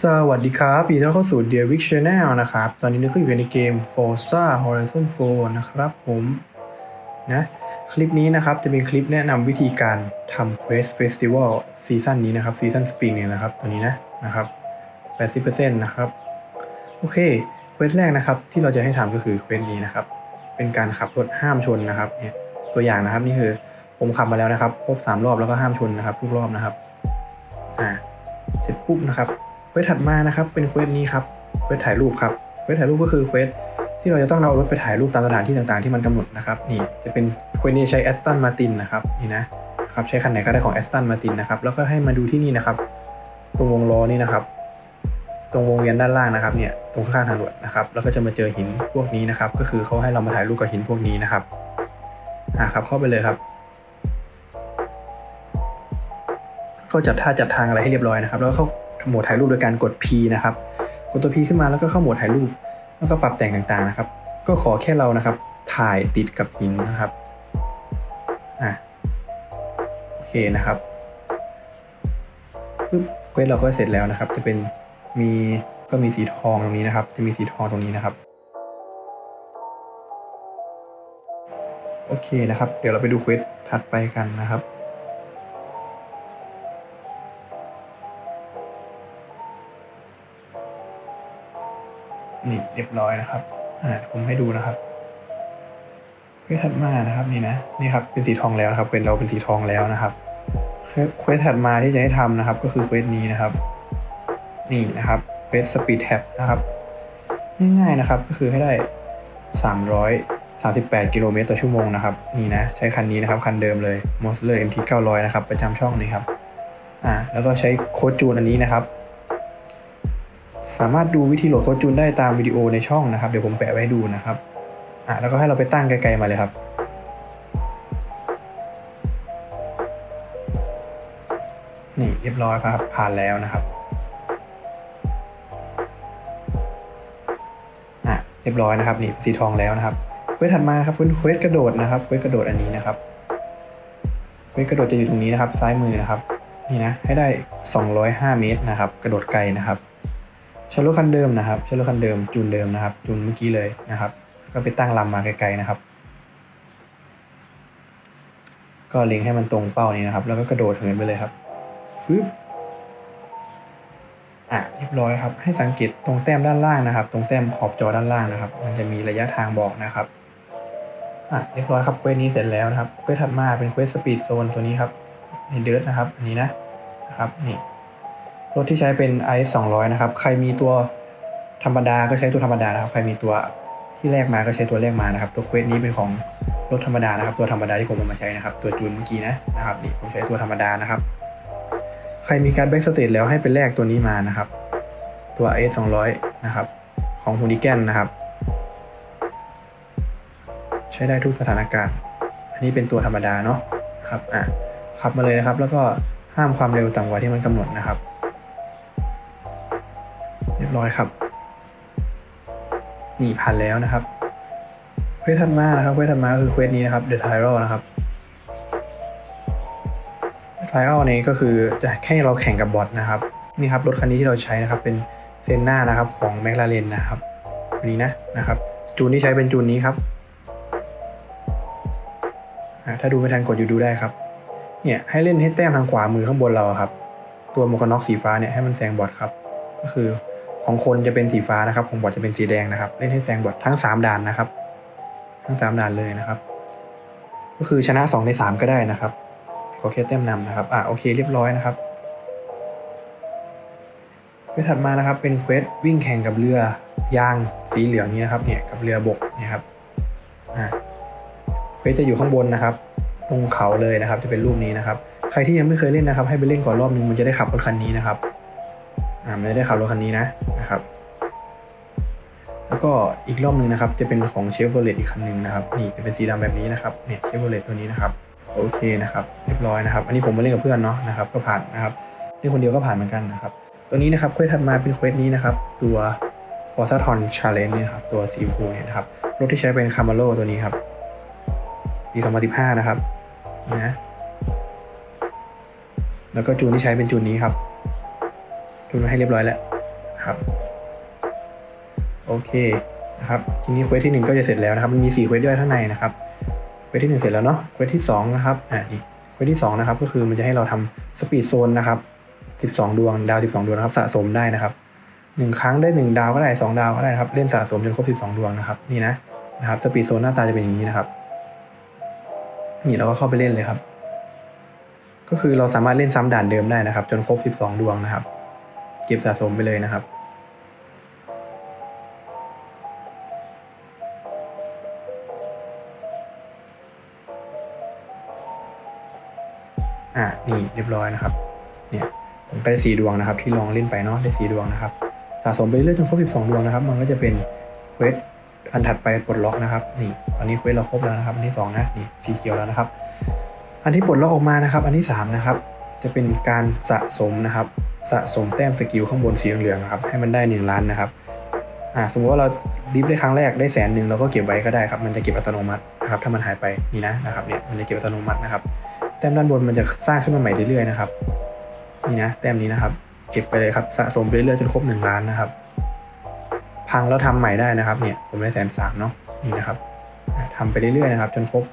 สวัสดีครับยินดีต้อนรับเข้าสู่ Dear Vic Channel นะครับ ตอนนี้เราก็อยู่ในเกม Forza Horizon 4 นะครับผมนะ คลิปนี้นะครับจะเป็นคลิปแนะนำวิธีการทำ Quest Festival ซีซั่นนี้นะครับซีซั่น Spring เนี่ยนะครับ ตัวนี้นะนะครับ 80%นะครับ โอเค เควสแรกนะครับที่เราจะให้ทำก็คือเควสนี้นะครับ เป็นการขับรถห้ามชนนะครับเนี่ยตัวอย่างนะครับนี่คือผมขับมาแล้วนะครับครบสามรอบแล้วก็ห้ามชนนะครับทุกรอบนะครับอ่าเสร็จปุ๊บนะครับ เควสถัดมานะครับเป็นเควสนี้ครับเควสถ่ายรูปครับเควสถ่ายรูปก็คือเควสที่เราจะต้องเอารถไปถ่ายรูปตามสถานที่ต่างๆ ที่มันกำหนดนะครับนี่จะเป็นเควสนี้ใช้แอสตันมาตินนะครับนี่นะครับใช้คันไหนก็ได้ของแอสตันมาตินนะครับแล้วก็ให้มาดูที่นี่นะครับ ตรงวงล้อนี่นะครับตรงวงเวียนด้านล่างนะครับเนี่ยตรงข้างทางด่วนนะครับแล้วก็จะมาเจอหินพวกนี้นะครับ ก็คือเขาให้เรามาถ่ายรูปกับหินพวกนี้นะครับอ่าครับเข้าไปเลยครับก็จัดท่าจัดทางอะไรให้เรียบร้อยนะครับ แล้วเขา โหมดถ่ายรูปโดยการกด P นะครับ กดตัว P ขึ้นมาแล้วก็เข้าโหมดถ่ายรูป แล้วก็ปรับแต่งต่างๆนะครับ ก็ขอแค่เรานะครับ ถ่ายติดกับหินนะครับอะโอเคนะครับปึ๊บเควสเราก็เสร็จแล้วนะครับ จะเป็นมีก็มีสีทองตรงนี้นะครับ จะมีสีทองตรงนี้นะครับโอเคนะครับ เดี๋ยวเราไปดูเควสถัดไปกันนะครับ นี่เรียบร้อยนะครับอ่าผมให้ดูนะครับเควสถัดมานะครับนี่นะนี่ครับเป็นสีทองแล้วนะครับเป็นเราเป็นสีทองแล้วนะครับเควสถัดมาที่จะให้ทำนะครับ ก็คือเควสนี้นะครับ นี่นะครับเควสสปีดแท็บนะครับง่ายๆนะครับก็คือให้ได้ 338 กิโลเมตรต่อชั่วโมงนะครับนี่นะใช้คันนี้นะครับ คันเดิมเลย m o s l e r MT 900 นะครับ ประจำช่องนี้ครับอ่าแล้วก็ใช้โค้ดจูนอันนี้นะครับ สามารถดูวิธีโหลดโค้ดจูนได้ตามวิดีโอในช่องนะครับ เดี๋ยวผมแปะไว้ดูนะครับอ่าแล้วก็ให้เราไปตั้งไกลๆมาเลยครับ นี่เรียบร้อยครับผ่านแล้วนะครับอะเรียบร้อยนะครับ นี่สีทองแล้วนะครับเควสถัดมาครับเป็นเควสกระโดดนะครับเควสกระโดดอันนี้นะครับเควสกระโดดจะอยู่ตรงนี้นะครับ ซ้ายมือนะครับ นี่นะให้ได้ 205 เมตรนะครับ กระโดดไกลนะครับ ใช้รถคันเดิมนะครับใช้รถคันเดิมจูนเดิมนะครับจูนเมื่อกี้เลยนะครับ ก็ไปตั้งลำมาไกลๆนะครับ ก็เล็งให้มันตรงเป้านี้นะครับ แล้วก็กระโดดเหินไปเลยครับฟึบอะเรียบร้อยครับ ให้สังเกตตรงแต้มด้านล่างนะครับ ตรงแต้มขอบจอด้านล่างนะครับ มันจะมีระยะทางบอกนะครับอะเรียบร้อยครับเควสนี้เสร็จแล้วนะครับเควสถัดมาเป็นเควสสปีดโซนตัวนี้ครับในเดิร์ดนะครับ อันนี้นะนะครับนี่ รถที่ใช้เป็น i 200นะครับ ใครมีตัวธรรมดาก็ใช้ตัวธรรมดานะครับ ใครมีตัวที่แรกมาก็ใช้ตัวแรกมานะครับ ตัวเควสนี้เป็นของรถธรรมดานะครับ ตัวธรรมดาที่ผมเอามาใช้นะครับ ตัวจูนเมื่อกี้นะนะครับนี่ผมใช้ตัวธรรมดานะครับ ใครมีการแบ็กสเตจแล้วให้เป็นแลกตัวนี้มานะครับ ตัว S 2 0 0นะครับ ของฮูนิแกนนะครับ ใช้ได้ทุกสถานการณ์ อันนี้เป็นตัวธรรมดาเนาะครับอะขับมาเลยนะครับ แล้วก็ห้ามความเร็วต่ำกว่าที่มันกำหนดนะครับ บร้อยครับ นี่ผ่านแล้วนะครับเควสถัดมานะครับเควสถัดมาคือเควสนี้นะครับ The t y r o นะครับไทรอัลนี้ก็คือจะให้เราแข่งกับบอทนะครับ นี่ครับรถคันนี้ที่เราใช้นะครับ เป็นเซนนานะครับของแมคลาเรนนะครับอันนี้นะนะครับ จูนที่ใช้เป็นจูนนี้ครับ ถ้าดูไม่ทันกดอยู่ดูได้ครับ เนี่ยให้เล่นให้แต้มทางขวามือข้างบนเราครับ ตัวหมวกกันน็อกสีฟ้าเนี่ยให้มันแซงบอทครับ ก็คือ ของคนจะเป็นสีฟ้านะครับ ของบอทจะเป็นสีแดงนะครับ เล่นให้แซงบอททั้งสามด่านนะครับ ทั้งสามด่านเลยนะครับ ก็คือชนะสองในสามก็ได้นะครับขอแค่แต้มนำนะครับ อะโอเคเรียบร้อยนะครับเควสถัดมานะครับ เป็นเควสวิ่งแข่งกับเรือยางสีเหลืองนี้นะครับเนี่ยกับเรือบกเนี่ยครับอะเควสจะอยู่ข้างบนนะครับ ตรงเขาเลยนะครับ จะเป็นรูปนี้นะครับ ใครที่ยังไม่เคยเล่นนะครับ ให้ไปเล่นก่อนรอบนึงมันจะได้ขับรถคันนี้นะครับอ่าไม่ได้ขับรถคันนี้นะ นะครับ แล้วก็อีกรอบหนึ่งนะครับ จะเป็นของเชฟโรเลตอีกคันหนึ่งนะครับนี่จะเป็นสีดำแบบนี้นะครับเนี่ยเชฟโรเลตตัวนี้นะครับโอเคนะครับเรียบร้อยนะครับ อันนี้ผมมาเล่นกับเพื่อนเนาะนะครับ ก็ผ่านนะครับเล่นคนเดียวก็ผ่านเหมือนกันนะครับตัวนี้นะครับเควสถัดมาเป็นเควสนี้นะครับ ตัว Forza Ton Challenge เนี่ยครับตัวสีชมพูเนี่ยนะครับรถที่ใช้เป็น Camaro ตัวนี้ครับปี2015 นะครับนะแล้วก็จูนที่ใช้เป็นจูนนี้ครับจูนมาให้เรียบร้อยแล้ว นะครับ โอเคนะครับทีนี้เควสที่หนึ่งก็จะเสร็จแล้วนะครับ มันมีสี่เควสย่อยข้างในนะครับเควสที่หนึ่งเสร็จแล้วเนาะเควสที่สองนะครับอ่านี่เควสที่สองนะครับก็คือมันจะให้เราทำสปีดโซนนะครับสิบสองดวงดาวสิบสองดวงนะครับสะสมได้นะครับหนึ่งครั้งได้หนึ่งดาวก็ได้สองดาวก็ได้นะครับเล่นสะสมจนครบสิบสองดวงนะครับนี่นะนะครับสปีดโซนหน้าตาจะเป็นอย่างนี้นะครับ นี่เราก็เข้าไปเล่นเลยครับ ก็คือเราสามารถเล่นซ้ำด่านเดิมได้นะครับ จนครบ 12 ดวงนะครับ เก็บสะสมไปเลยนะครับ อะนี่เรียบร้อยนะครับ เนี่ยผมก็ได้สีดวงนะครับ ที่ลองเล่นไปเนาะได้สีดวงนะครับ สะสมไปเรื่อยจนครบ12 ดวงนะครับ มันก็จะเป็นเควสอันถัดไปปลดล็อกนะครับ นี่ ตอนนี้เควสเราครบแล้วนะครับ อันที่สองนะนี่สีเขียวแล้วนะครับ อันที่ปลดล็อกออกมานะครับ อันที่สามนะครับ จะเป็นการสะสมนะครับ สะสมแต้มสกิลข้างบนสีเหลืองๆนะครับให้มันได้หนึ่งล้านนะครับอ่าสมมติว่าเราดิฟได้ครั้งแรกได้แสนหนึ่งเราก็เก็บไว้ก็ได้ครับมันจะเก็บอัตโนมัตินะครับถ้ามันหายไปนี่นะนะครับเนี่ยมันจะเก็บอัตโนมัตินะครับแต้มด้านบนมันจะสร้างขึ้นมาใหม่เรื่อยๆนะครับนี่นะแต้มนี้นะครับ เก็บไปเลยครับสะสมไปเรื่อยๆจนครบหนึ่งล้านนะครับ พังแล้วทำใหม่ได้นะครับเนี่ยผมได้แสนสามเนาะนี่นะครับอ่าทำไปเรื่อยๆนะครับ จนครบ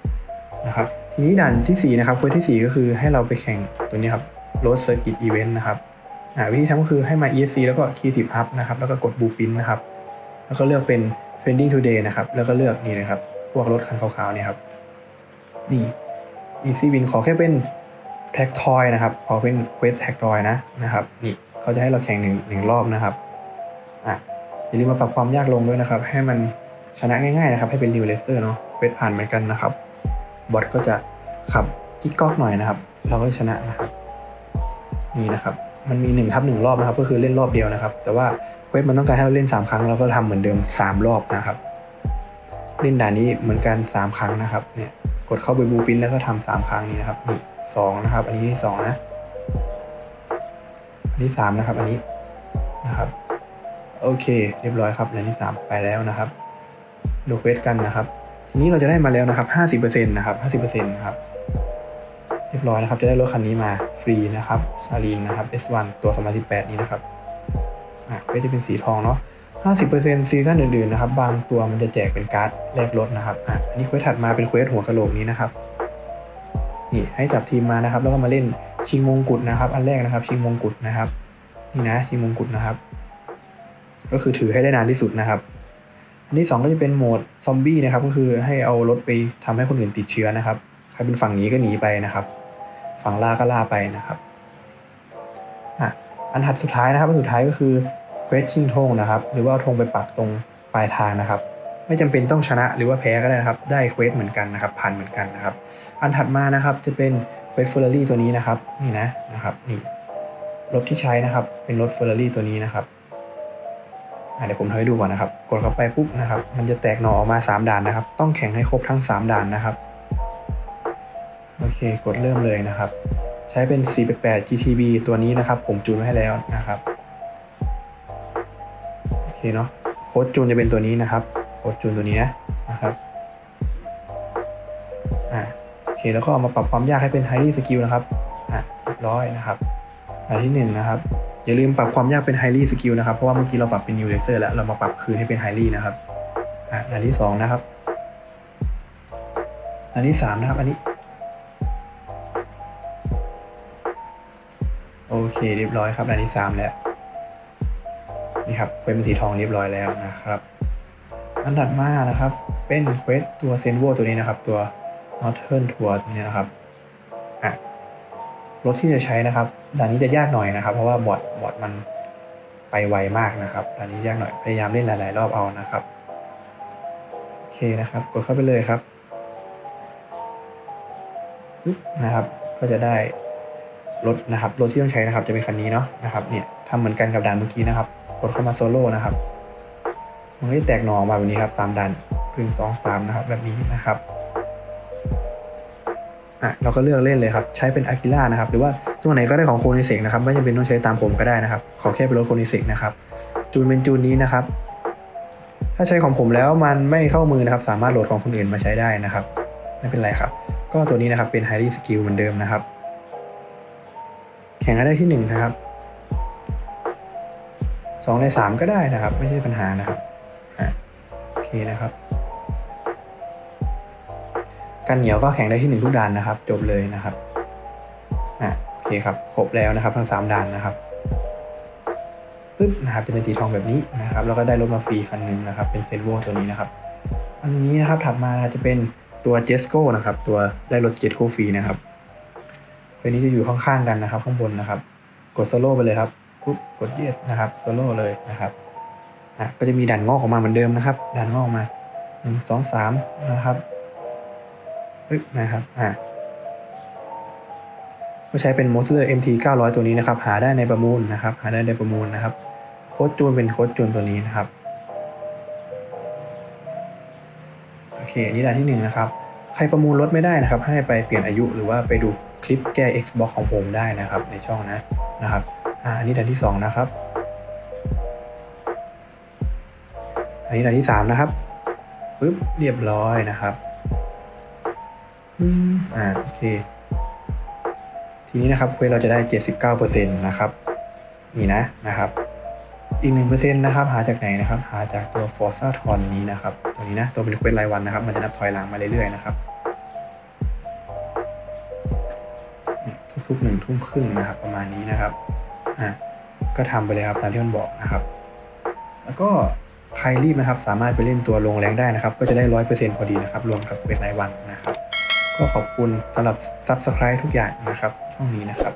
นะครับทีนี้ด่านที่4นะครับเควสที่ 4 ก็คือให้เราไปแข่งตัวนี้ครับ Road Circuit Event นะครับาวิธีทำก็คือให้มา ESC แล้วก็ Creative Up นะครับ แล้วก็กด Blue Print นะครับ แล้วก็เลือกเป็น Trending Today นะครับ แล้วก็เลือกนี่เลยครับ พวกรถคันขาวๆเนี่ยครับ นี่ Easy Win ขอแค่เป็น Tag Toy นะครับ ขอเป็น Quest Tag Toy นะนะครับ นี่เขาจะให้เราแข่งหนึ่งหนึ่งรอบนะครับ อะ อย่าลืมมาปรับความยากลงด้วยนะครับ ให้มันชนะง่ายๆนะครับ ให้เป็น New Racer เนาะเควสผ่านเหมือนกันนะครับ บอทก็จะขับกิ๊กก๊อกหน่อยนะครับ เราก็ชนะนะครับ นี่นะครับ มันมี1ทับหนึ่งรอบนะครับ ก็คือเล่นรอบเดียวนะครับ แต่ว่าเควสมันต้องการให้เราเล่น 3 ครั้งเราก็ทำเหมือนเดิม 3 รอบนะครับ เล่นด่านนี้เหมือนกัน 3 ครั้งนะครับ เนี่ยกดเข้าไปบูปินแล้วก็ทำสามครั้งนี้นะครับนี่สองนะครับ อันนี้ที่สองนะ อันที่สามนะครับ อันนี้นะครับ โอเค เรียบร้อยครับอันที่สามไปแล้วนะครับดูเควสกันนะครับ ทีนี้เราจะได้มาแล้วนะครับ50%นะครับ50%นะครับ เรียบร้อยนะครับ จะได้รถคันนี้มาฟรีนะครับซาลีนนะครับ S1 ตัว2018 นี้นะครับอะก็จะเป็นสีทองเนาะ50%ซีซั่นอื่นๆนะครับ บางตัวมันจะแจกเป็นการ์ดแลกรถนะครับอะอันนี้เควสถัดมาเป็นเควสหัวกะโหลกนี้นะครับนี่ให้จับทีมมานะครับ แล้วก็มาเล่นชิงมงกุฎนะครับ อันแรกนะครับ ชิงมงกุฎนะครับนี่นะชิงมงกุฎนะครับ ก็คือถือให้ได้นานที่สุดนะครับอันที่สองก็จะเป็นโหมดซอมบี้นะครับ ก็คือให้เอารถไปทำให้คนอื่นติดเชื้อนะครับ ใครเป็นฝั่งนี้ก็หนีไปนะครับ ฝั่งล่าก็ล่าไปนะครับอะอันถัดสุดท้ายนะครับอันสุดท้ายก็คือเควสชิงธงนะครับ หรือว่าธงไปปักตรงปลายทางนะครับ ไม่จำเป็นต้องชนะหรือว่าแพ้ก็ได้นะครับ ได้เควสเหมือนกันนะครับผ่านเหมือนกันนะครับ อันถัดมานะครับจะเป็นเควสเฟอร์รารี่ตัวนี้นะครับนี่นะนะครับนี่รถที่ใช้นะครับ เป็นรถเฟอร์รารี่ตัวนี้นะครับเดี๋ยวผมทำให้ดูก่อนนะครับ กดเข้าไปปุ๊บนะครับ มันจะแตกหน่อออกมา 3 ด่านนะครับ ต้องแข่งให้ครบทั้ง 3 ด่านนะครับ โอเค กดเริ่มเลยนะครับ ใช้เป็น 488 GTB ตัวนี้นะครับ ผมจูนไว้ให้แล้วนะครับ โอเคเนาะ โค้ดจูนจะเป็นตัวนี้นะครับ โค้ดจูนตัวนี้นะนะครับ อ่า โอเค แล้วก็เอามาปรับความยากให้เป็น Highly Skill นะครับ อะร้อยนะครับ อันที่หนึ่งนะครับ อย่าลืมปรับความยากเป็น Highly Skill นะครับ เพราะว่าเมื่อกี้เราปรับเป็น New Laser แล้ว เรามาปรับคืนให้เป็น Highly นะครับ อะอันที่สองนะครับ อันที่สามนะครับ อันนี้ เคเรียบร้อยครับอันที่สามแล้วนี่ครับเควสเป็นสีทองเรียบร้อยแล้วนะครับอันถัดมานะครับ เป็นเควสตัวเซนโวตัวนี้นะครับ ตัว Northern Tour ตัวนี้นะครับอะรถที่จะใช้นะครับด่านนี้จะยากหน่อยนะครับ เพราะว่าบอทบอทมันไปไวมากนะครับด่านนี้ยากหน่อยพยายามเล่นหลาย ๆ รอบเอานะครับโอเคนะครับ กดเข้าไปเลยครับปึ๊บนะครับ ก็จะได้ รถนะครับรถที่ต้องใช้นะครับจะเป็นคันนี้เนาะนะครับเนี่ยทำเหมือนกันกับด่านเมื่อกี้นะครับ กดเข้ามาโซโล่นะครับมันก็จะแตกหน่อมาแบบนี้ครับสามด่านหนึ่งสองสามนะครับแบบนี้นะครับอะเราก็เลือกเล่นเลยครับใช้เป็นอากิล่านะครับหรือว่าตัวไหนก็ได้ของโคนิเซกนะครับไม่จำเป็นต้องใช้ตามผมก็ได้นะครับ ขอแค่เป็นรถโคนิเซกนะครับจูนเป็นจูนนี้นะครับ ถ้าใช้ของผมแล้วมันไม่เข้ามือนะครับ สามารถโหลดของคนอื่นมาใช้ได้นะครับ ไม่เป็นไรครับ ก็ตัวนี้นะครับเป็น highly skill เหมือนเดิมนะครับ ข่งกันได้ที่หนึ่งนะครับสองในสามก็ได้นะครับ ไม่ใช่ปัญหานะครับโอเคนะครับกันเหนียวก็แข่งได้ที่หนึ่งทุกด่านนะครับ จบเลยนะครับโอเคครับครบแล้วนะครับ ทั้งสามด่านนะครับปึ๊บนะครับจะเป็นสีทองแบบนี้นะครับ แล้วก็ได้รถมาฟรีคันหนึ่งนะครับ เป็นเซนโวตัวนี้นะครับอันนี้นะครับถัดมาจะเป็นตัวเจสโก้นะครับ ตัวได้รถเจ็ตโคฟรีนะครับ ตัวนี้จะอยู่ข้างๆกันนะครับ ข้างบนนะครับ กดโซโล่ไปเลยครับปุ๊บกดเยสนะครับโซโล่เลยนะครับอะก็จะมีด่านงอกออกมาเหมือนเดิมนะครับด่านงอกออกมาหนึ่งสองสามนะครับปึ๊บนะครับอะก็ใช้เป็น Monster MT 900 ตัวนี้นะครับ หาได้ในประมูลนะครับ หาได้ในประมูลนะครับ โค้ดจูนเป็นโค้ดจูนตัวนี้นะครับ โอเค อันนี้ด่านที่หนึ่งนะครับ ใครประมูลรถไม่ได้นะครับ ให้ไปเปลี่ยนอายุหรือว่าไปดู คลิปแก้ Xbox ของผมได้นะครับในช่องนะนะครับอ่าอันนี้ด่านที่สองนะครับ อันนี้ด่านที่สามนะครับปึ๊บเรียบร้อยนะครับอืมอ่าโอเค ทีนี้นะครับเควสเราจะได้ 79%นะครับนี่นะนะครับอีกหนึ่งเปอร์เซ็นต์นะครับ หาจากไหนนะครับ หาจากตัว Forza t o n นี้นะครับ ตัวนี้นะ ตัวเป็นเควสรายวันนะครับ มันจะนับถอยหลังมาเรื่อยๆนะครับ ทุกๆหนึ่งทุ่มครึ่งนะครับ ประมาณนี้นะครับอะก็ทำไปเลยครับตามที่มันบอกนะครับ แล้วก็ใครรีบนะครับสามารถไปเล่นตัวลงแรงได้นะครับ ก็จะได้ร้อยเปอร์เซ็นต์พอดีนะครับ รวมกับเควสรายวันนะครับ ก็ขอบคุณสำหรับซับสไครต์ทุกอย่างนะครับ ช่องนี้นะครับ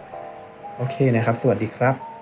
โอเคนะครับ สวัสดีครับ